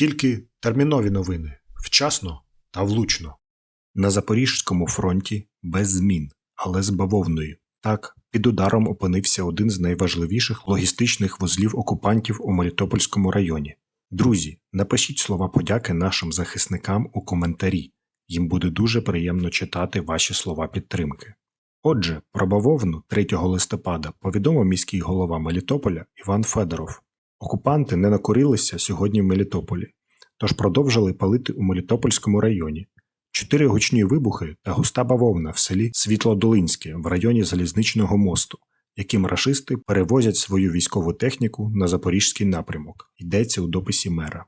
Тільки термінові новини вчасно та влучно. На Запорізькому фронті без змін, але з бавовною. Так, під ударом опинився один з найважливіших логістичних вузлів окупантів у Мелітопольському районі. Друзі, напишіть слова подяки нашим захисникам у коментарі. Їм буде дуже приємно читати ваші слова підтримки. Отже, про бавовну 3 листопада повідомив міський голова Мелітополя Іван Федоров. Окупанти не накорилися сьогодні в Мелітополі, тож продовжили палити у Мелітопольському районі. Чотири гучні вибухи та густа бавовна в селі Світлодолинське в районі Залізничного мосту, яким рашисти перевозять свою військову техніку на запорізький напрямок, йдеться у дописі мера.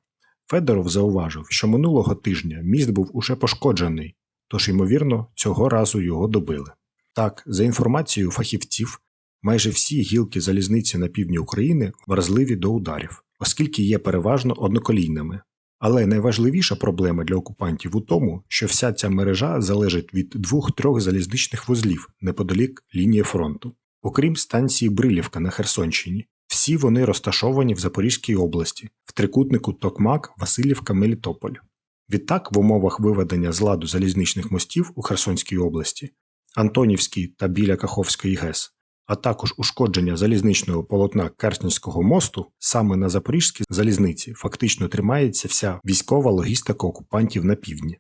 Федоров зауважив, що минулого тижня міст був уже пошкоджений, тож, ймовірно, цього разу його добили. Так, за інформацією фахівців, майже всі гілки залізниці на півдні України вразливі до ударів, оскільки є переважно одноколійними. Але найважливіша проблема для окупантів у тому, що вся ця мережа залежить від двох-трьох залізничних вузлів неподалік лінії фронту. Окрім станції Брилівка на Херсонщині, всі вони розташовані в Запорізькій області, в трикутнику Токмак, Васильівка, Мелітополь. Відтак, в умовах виведення з ладу залізничних мостів у Херсонській області, Антонівській та біля Каховської ГЕС, а також ушкодження залізничного полотна Керченського мосту, саме на Запорізькій залізниці фактично тримається вся військова логістика окупантів на півдні.